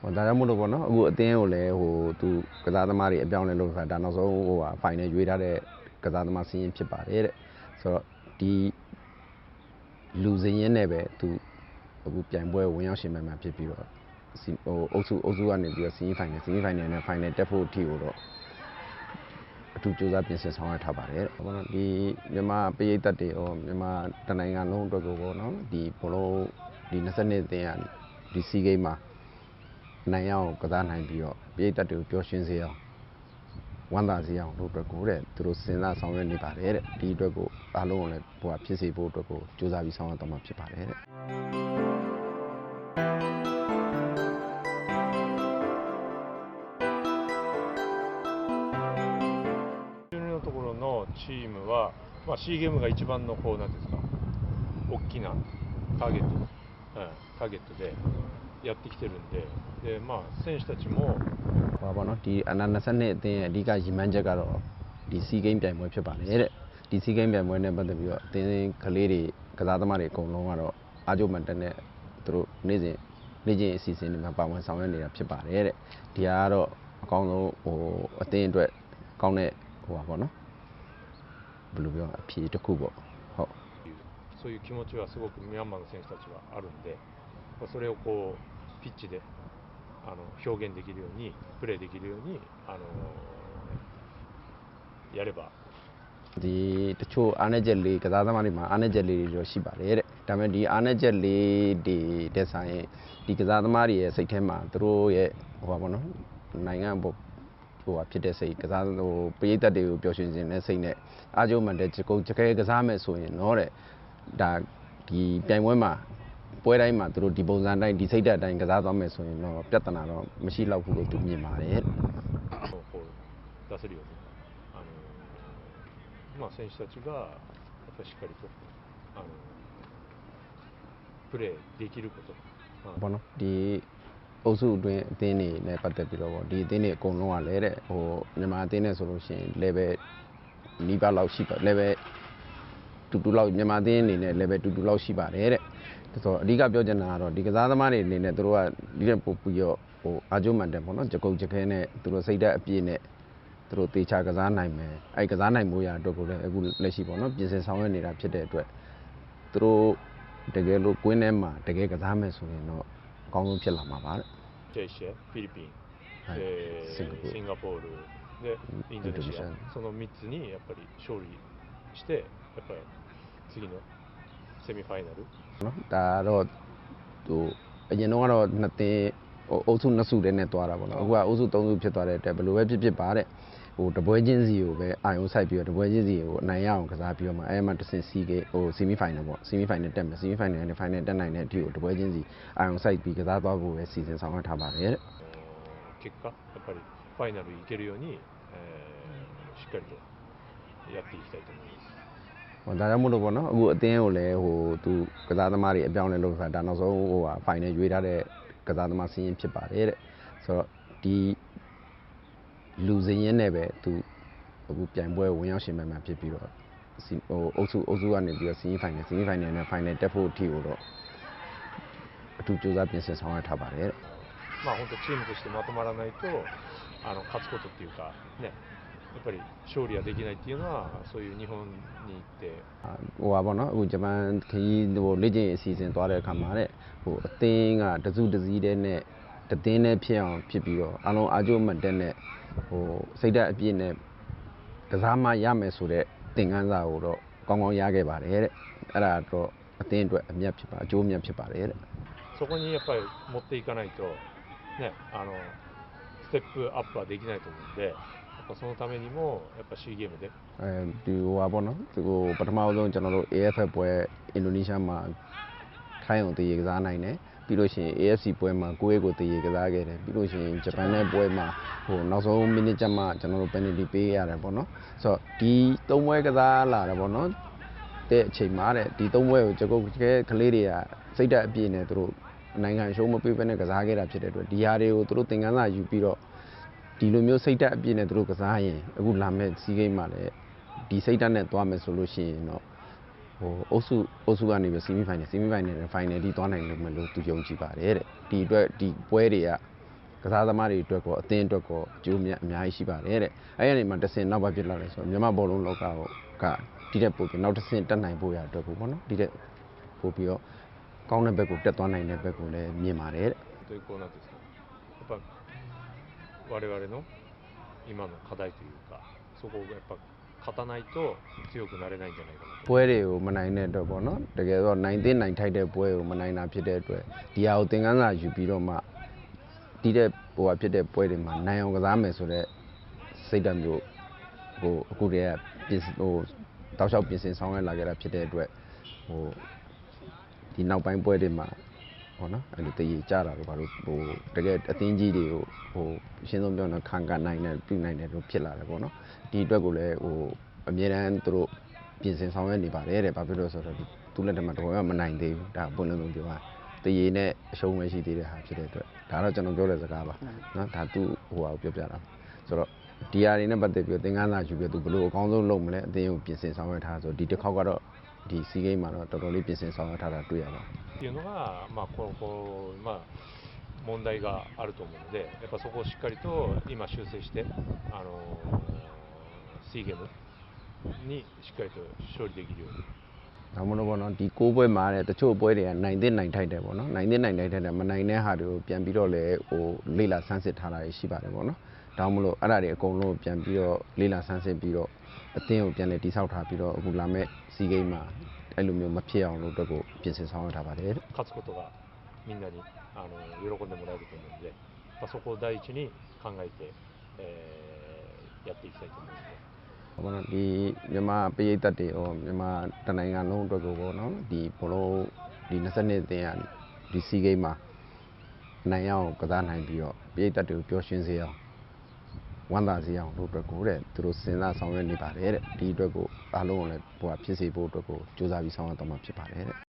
ဟိုဒါကြောင့်မို့လို့ပေါ့နော်အခုအသင်းကိုလည်းဟိုသူကစားသမားတွေအပြောင်းအလဲလုပ်တာဒါနောက်ဆုံးဟိုဟာဖိုင်နယ်ရွေးထားတဲ့ကစားသမားစီးရင်ဖြစ်ပါတယ်တဲ့ဆိုတော့ဒီလူစင်းရင်နဲ့ပဲသူအခုပြိုင်ပွဲဝင်ရောက်ရှင်မှန်မှန်ဖြစ်ပြီးတော့စီဟိုအုပ်စုအုပ်စုကနေပြီးတော့စီးရင်ဖိုင်နယ်စီးရင်ဖိုင်နယ်နဲ့ဖိုင်နယ်တက်ဖို့အထိကိုတော့အထူးကြိုးစားပြင်ဆင်ဆောင်ရွက်ထားပါတယ်တဲ့ဘောနော်ဒီမြန်မာပရိသတ်တွေရောမြန်မာတနိုင်ငံလုံးအတွက်ကိုပေါ့နော်ဒီဘောလုံးဒီ22အသင်းကဒီစီဂိမ်းမှာ နိုင်ရအောင်ကစားနိုင်ပြီးတော့ပြည်သက်တွေကိုပျော်ရွှင်စေအောင်ဝမ်းသာစေအောင်တို့အတွက်ကိုတဲ့သူတို့စဉ်းစားဆောင်ရွက်နေပါတယ်တဲ့ဒီအတွက်ကိုအားလုံးကိုလည်းဟိုဟာဖြစ်စေဖို့အတွက်ကိုစူးစမ်းပြီးဆောင်ရွက်တော့မှာဖြစ်ပါတယ်တဲ့ 自分のところのチームは、まあ、C ゲームが一番のこうなんていうんですか大きなターゲット、うん、ターゲットで やってきてるんでで、まあ、選手たちも ဟောပါတော့ဒီအနာ22အသင်းရဲ့အဓိကရည်မှန်းချက်ကတော့ဒီစီဂိမ်းပြိုင်ပွဲဖြစ်ပါတယ်တဲ့ဒီစီဂိမ်းပြိုင်ပွဲနဲ့ပတ်သက်ပြီးတော့အသင်းကလေးတွေကစားသမားတွေအကုန်လုံးကတော့အားကြိုးမှန်တက်နဲ့သူတို့နေ့စဉ်နေ့ချင်းအစီအစဉ်တွေမှာပါဝင်ဆောင်ရွက်နေတာဖြစ်ပါတယ်တဲ့ဒီဟာကတော့အကောင်းဆုံးဟိုအသင်းအတွက်ကောင်းတဲ့ဟိုပါပေါ့နော်ဘယ်လိုပြောအဖြေတစ်ခုပေါ့ဟုတ် そういう気持ちはすごくミャンマーの選手たちはあるんでまあそれをこう ピッチであの表現できるようにプレーできるようにあのやれば ဒီတချို့အားနေချက်လေးကစားသမားတွေမှာအားနေချက်လေးတွေတော့ရှိပါတယ်တဲ့ဒါပေမဲ့ဒီအားနေချက်လေးတွေတက်ဆိုင်ရင်ဒီကစားသမားတွေရဲ့စိတ်ထဲမှာသူတို့ရဲ့ဟိုပါဘောနော်နိုင်ငံဘဟိုဟာဖြစ်တဲ့စိတ်ကစားဟိုပရိသတ်တွေကိုပျော်ရွှင်ခြင်းနဲ့စိတ်နဲ့အားကြိုးမှန်တဲ့ကြကုတ်ကြခဲကစားမယ်ဆိုရင်တော့တဲ့ဒါဒီပြိုင်ပွဲမှာ ပွဲတိုင်းမှာသူတို့ဒီပုံစံတိုင်းဒီစိတ်ဓာတ်တိုင်းကစားသွားမယ်ဆိုရင်တော့ပြဿနာတော့မရှိတော့ဘူးလို့သူမြင်ပါတယ်တဲ့ こう出せるようにあの、まあ、選手たちがやっぱりしっかりとあのプレーできること、まあ ဘောနော်ဒီအုပ်စုအတွင်းအသင်းတွေနဲ့ပတ်သက်ပြီးတော့ဗောဒီအသင်းတွေအကုန်လုံးကလည်းတဲ့ဟိုမြန်မာအသင်းနဲ့ဆိုလို့ရှိရင် level နီးပါးလောက်ရှိပါ level တူတူလောက်မြန်မာအသင်းအနေနဲ့ level တူတူလောက်ရှိပါတယ်တဲ့ ဆိုတော့အဓိကပြောချင်တာကတော့ဒီကစားသမားတွေအနေနဲ့သူတို့ကဒီတဲ့ပို့ပြီးတော့ဟိုအာဂျိုမန်တယ်ပေါ့နော်ကြကုတ်ကြခဲနဲ့သူတို့စိတ်ဓာတ်အပြည့်နဲ့သူတို့တေချာကစားနိုင်မယ်အဲကစားနိုင်မှုရအတွက်ကိုလည်းအခုလက်ရှိပေါ့နော်ပြင်ဆင်ဆောင်ရွက်နေတာဖြစ်တဲ့အတွက် သူတို့တကယ်လို့ကွင်းထဲမှာတကယ်ကစားမယ်ဆိုရင်တော့အကောင်းဆုံးဖြစ်လာမှာပါတဲ့ ジェイシェフィリピン、はいでシンガポールシンガポールでインドネシアインドネシアその3つにやっぱり勝利してやっぱり次のセミファイナル နော်ဒါကတော့ဟိုအရင်တော့ကတော့နှစ်သင်းဟိုအုပ်စုနှစ်စုတည်းနဲ့တွားတာပေါ့နော်အခုကအုပ်စုသုံးစုဖြစ်သွားတဲ့အတွက်ဘယ်လိုပဲဖြစ်ဖြစ်ပါတဲ့ဟိုတပွဲချင်းစီကိုပဲအာရုံစိုက်ပြီးတော့တပွဲချင်းစီကိုအနိုင်ရအောင်ကစားပြီးတော့မှအဲမှာတစ်ဆင့်စီးကေဟိုဆီမီဖိုင်နယ်ပေါ့ဆီမီဖိုင်နယ်တက်မယ်ဆီမီဖိုင်နယ်နဲ့ဖိုင်နယ်တက်နိုင်တဲ့အထိကိုတပွဲချင်းစီအာရုံစိုက်ပြီးကစားသွားဖို့ပဲစီစဉ်ဆောင်ရွက်ထားပါတယ်တဲ့ あの結果やっぱりファイナル行けるように、えーしっかりとやっていきたいと思います。 ဟိုဒါကြောင့်မို့လို့ပေါ့နော်အခုအသင်းကိုလည်းဟိုသူကစားသမားတွေအပြောင်းအလဲလုပ်တာဒါနောက်ဆုံးဟိုဟာဖိုင်နယ်ရွေးထားတဲ့ကစားသမားစီးရင်ဖြစ်ပါတယ်တဲ့ဆိုတော့ဒီလူစင်းရင်နဲ့ပဲသူအခုပြိုင်ပွဲဝင်ရောက်ရှင်မှန်မှန်ဖြစ်ပြီးတော့စီဟိုအုပ်စုအုပ်စုကနေပြီးတော့စီးရင်ဖိုင်နယ်စီးရင်ဖိုင်နယ်နဲ့ဖိုင်နယ်တက်ဖို့အထိကိုတော့အထူးကြိုးစားပြင်ဆင်ဆောင်ရွက်ထားပါတယ်တဲ့ まあ本当チームとしてまとまらないとあの勝つことっていうかねや っぱり勝利はできないっていうのはそういう日本に行って အာဟိုပါပေါ့နော်အခုဂျပန်ခရီးဟိုလေ့ကျင့်ရေးအစီအစဉ်သွားတဲ့အခါမှာတဲ့ဟိုအသင်းကတစုတစည်းတည်းနဲ့တသင်းနဲ့ဖြစ်အောင်ဖြစ်ပြီးတော့အလုံးအာကြိုးမတ်တက်နဲ့ဟိုစိတ်ဓာတ်အပြည့်နဲ့ကစားမရမယ်ဆိုတဲ့သင်ခန်းစာကိုတော့ကောင်းကောင်းရခဲ့ပါတယ်တဲ့အဲ့ဒါတော့အသင်းအတွက်အမြတ်ဖြစ်ပါအကျိုးအမြတ်ဖြစ်ပါတယ်တဲ့ そこにやっぱり持っていかないとねあのステップアップはできないと思うんでやっぱ そのためにもやっぱ C ゲームで အဲဒီဟိုပါပေါ့နော်ဒီကိုပထမဆုံးကျွန်တော်တို့ AFF ပွဲအင်ဒိုနီးရှားမှာထိုင်းအောင်တည်ရကစားနိုင်တယ်ပြီးလို့ရှိရင် AFC ပွဲမှာကိုယ့်ရဲ့ကိုယ်တည်ရကစားခဲ့တယ်ပြီးလို့ရှိရင်ဂျပန်နဲ့ပွဲမှာဟိုနောက်ဆုံးမိနစ်ကျမှကျွန်တော်တို့ penalty ပေးရတယ်ပေါ့နော်ဆိုတော့ဒီသုံးပွဲကစားလာတယ်ပေါ့နော်တဲ့အချိန်မှာတဲ့ဒီသုံးပွဲကိုကျွန်တော်ကကလေးတွေကစိတ်ဓာတ်အပြည့်နဲ့သူတို့နိုင်ငံရှုံးမပေးဘဲနဲ့ကစားခဲ့တာဖြစ်တဲ့အတွက်ဒီဟာတွေကိုသူတို့သင်ခန်းစာယူပြီးတော့ ဒီလိုမျိုးစိတ်ဓာတ်အပြည့်နဲ့သူတို့ကစားရင်အခုလာမဲ့စီးကိမ်းမှာလည်းဒီစိတ်ဓာတ်နဲ့သွားမယ်ဆိုလို့ရှိရင်တော့ဟိုအုပ်စုအုပ်စုကနေပြီးဆီမီဖိုင်နယ်ဆီမီဖိုင်နယ်နဲ့ဖိုင်နယ်ဒီသွားနိုင်လို့မလို့သူယုံကြည်ပါတယ်တဲ့ဒီအတွက်ဒီပွဲတွေကကစားသမားတွေအတွက်ကောအသင်းအတွက်ကောအကျိုးမြတ်အများကြီးရှိပါတယ်တဲ့အဲ့ဒီနေမှာတစ်ဆင့်နောက်ပါဖြစ်လာတယ်ဆိုတော့မြန်မာဘောလုံးလောကကိုကဒီတဲ့ပို့ပြီးနောက်တစ်ဆင့်တက်နိုင်ဖို့ရအတွက်ကိုပေါ့နော်ဒီတဲ့ပို့ပြီးတော့ကောင်းတဲ့ဘက်ကိုတက်သွားနိုင်တဲ့ဘက်ကိုလည်းမြင်ပါတယ်တဲ့ 我々の今の課題というかそこをやっぱ勝たないと強くなれないんじゃないかなと ပွဲတွေကိုမနိုင်တဲ့အတွက်ပေါ့နော်တကယ်တော့နိုင်သိနိုင်ထိုက်တဲ့ပွဲကိုမနိုင်တာဖြစ်တဲ့အတွက်ဒီဟာကိုသင်ခန်းစာယူပြီးတော့မှဒီတဲ့ဟိုဟာဖြစ်တဲ့ပွဲတွေမှာနိုင်အောင်ကစားမယ်ဆိုတော့စိတ်ဓာတ်မျိုးဟိုအခုတည်းကပြင်ဆင်ဟိုတောက်လျှောက်ပြင်ဆင်ဆောင်ရွက်လာကြတာဖြစ်တဲ့အတွက်ဟိုဒီနောက်ပိုင်းပွဲတွေမှာ ဟောနော်အဲ့လိုတည်ရကြတာတော့ဘာလို့ဟိုတကယ်အသင်းကြီးတွေကိုဟိုအရှင်းဆုံးပြောရင်ခံကနိုင်တယ်ပြုနိုင်တယ်လို့ဖြစ်လာတယ်ပေါ့နော်ဒီအတွက်ကိုလည်းဟိုအမြဲတမ်းသူတို့ပြင်ဆင်ဆောင်ရွက်နေပါတယ်တဲ့ဘာဖြစ်လို့လဲဆိုတော့ဒီသူလက်ထက်မှာတော့မနိုင်သေးဘူးဒါပွင့်လင်းဆုံးပြောပါတရေနဲ့အရှုံးပဲရှိသေးတဲ့ဟာဖြစ်တဲ့အတွက်ဒါတော့ကျွန်တော်ပြောတဲ့စကားပါနော်ဒါသူဟိုဟာကိုပြောပြတာဆိုတော့ဒီဟာတွေနဲ့ပတ်သက်ပြီးတော့သင်္ကန်းစာယူပြီးတော့သူဘယ်လိုအကောင်းဆုံးလုပ်မလဲအသင်းကိုပြင်ဆင်ဆောင်ရွက်ထားဆိုတော့ဒီတစ်ခေါက်ကတော့ဒီစီးဂိမ်းမှာတော့တော်တော်လေးပြင်ဆင်ဆောင်ရွက်ထားတာတွေ့ရပါတယ် っていうのが、まあこのこうまあ、問題があると思うので、やっぱそこをしっかりと今修正して、あのシーゲームにしっかりと勝利できるように。 ဒါမှမဟုတ်ဘောနော်ဒီကိုးပွဲမှာတဲ့တချို့ပွဲတွေကနိုင်တဲ့နိုင်ထိုက်တယ်ပေါ့နော်နိုင်တဲ့နိုင်ထိုက်တယ်မနိုင်တဲ့ဟာတွေကိုပြန်ပြီးတော့လေဟိုလေ့လာဆန်းစစ်ထားတာရှိပါတယ်ပေါ့နော်ဒါမှမလို့အဲ့ဒါတွေအကုန်လုံးပြန်ပြီးတော့လေ့လာဆန်းစစ်ပြီးတော့အသင်းကိုပြန်လေတိဆောက်ထားပြီးတော့အခုလာမဲ့စီဂိမ်းမှာ အဲ့လိုမျိုးမဖြစ်အောင်လို့အတွက်ကိုပြင်ဆင်ဆောင်ရွက်ထားပါတယ်တဲ့ 勝つことがみんなにあの喜んでもらえると思うので、まあ、そこを第一に考えて、えーやっていきたいと思うので。 ဘောနော်ဒီမြန်မာပရိသတ်တွေရောမြန်မာတနိုင်ငံလုံးအတွက်ကိုပေါ့နော်ဒီဘောလုံးဒီ20နှစ်တင်ရဒီစီဂိမ်းမှာနိုင်ရအောင်ကစားနိုင်ပြီးတော့ပရိသတ်တွေကိုပျော်ရွှင်စေအောင် ဝမ်းသာစေအောင်လို့အတွက်ကိုတဲ့သူတို့စဉ်းစားဆောင်ရွက်နေပါတယ်တဲ့ဒီအတွက်ကိုအားလုံးကိုလည်းဟိုဟာဖြစ်စေဖို့အတွက်ကိုစူးစမ်းပြီးဆောင်ရွက်တော့မှာဖြစ်ပါတယ်တဲ့